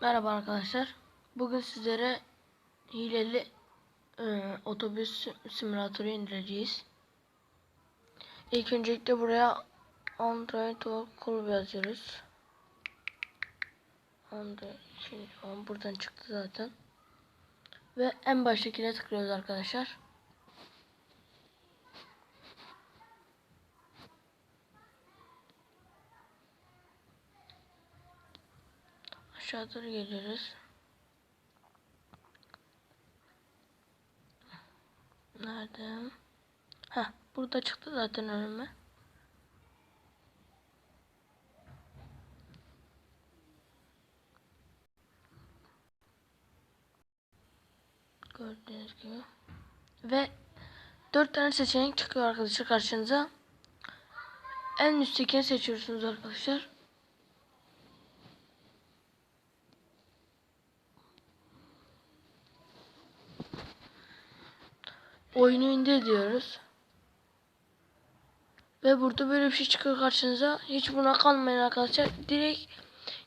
Merhaba arkadaşlar. Bugün sizlere hileli e, otobüs simülatörü indireceğiz. İlk öncelikle buraya Android Kulüp yazıyoruz. Android şimdi buradan çıktı zaten. Ve en baştakine tıklıyoruz arkadaşlar. Aşağı doğru. Nerede? Heh, burada çıktı zaten önüme. Gördüğünüz gibi. Ve dört tane seçenek çıkıyor arkadaşlar karşınıza. En üsttekini seçiyorsunuz arkadaşlar. Oyunu indir diyoruz. Ve burada böyle bir şey çıkıyor karşınıza. Hiç buna kalmayın arkadaşlar. Direkt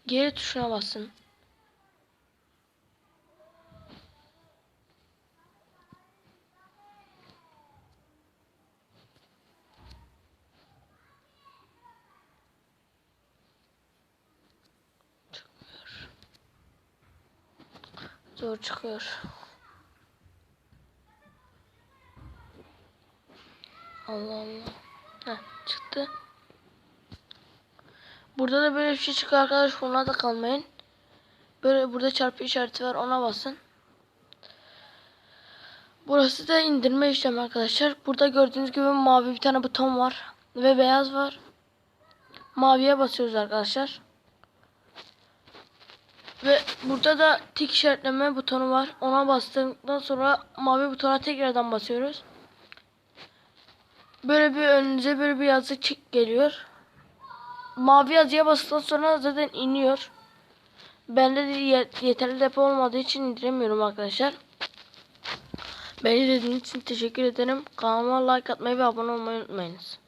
geri tuşuna basın. Çıkmıyor. Zor çıkıyor. Allah Allah. Heh, çıktı. Burada da böyle bir şey çıkıyor arkadaş. Buna da kalmayın. Böyle burada çarpı işareti var. Ona basın. Burası da indirme işlemi arkadaşlar. Burada gördüğünüz gibi mavi bir tane buton var. Ve beyaz var. Maviye basıyoruz arkadaşlar. Ve burada da tik işaretleme butonu var. Ona bastıktan sonra mavi butona tekrardan basıyoruz. Böyle bir önünüze böyle bir yazı çık geliyor. Mavi yazıya bastıktan sonra zaten iniyor. Bende de yet- yeterli depo olmadığı için indiremiyorum arkadaşlar. Beni izlediğiniz için teşekkür ederim. Kanalıma like atmayı ve abone olmayı unutmayınız.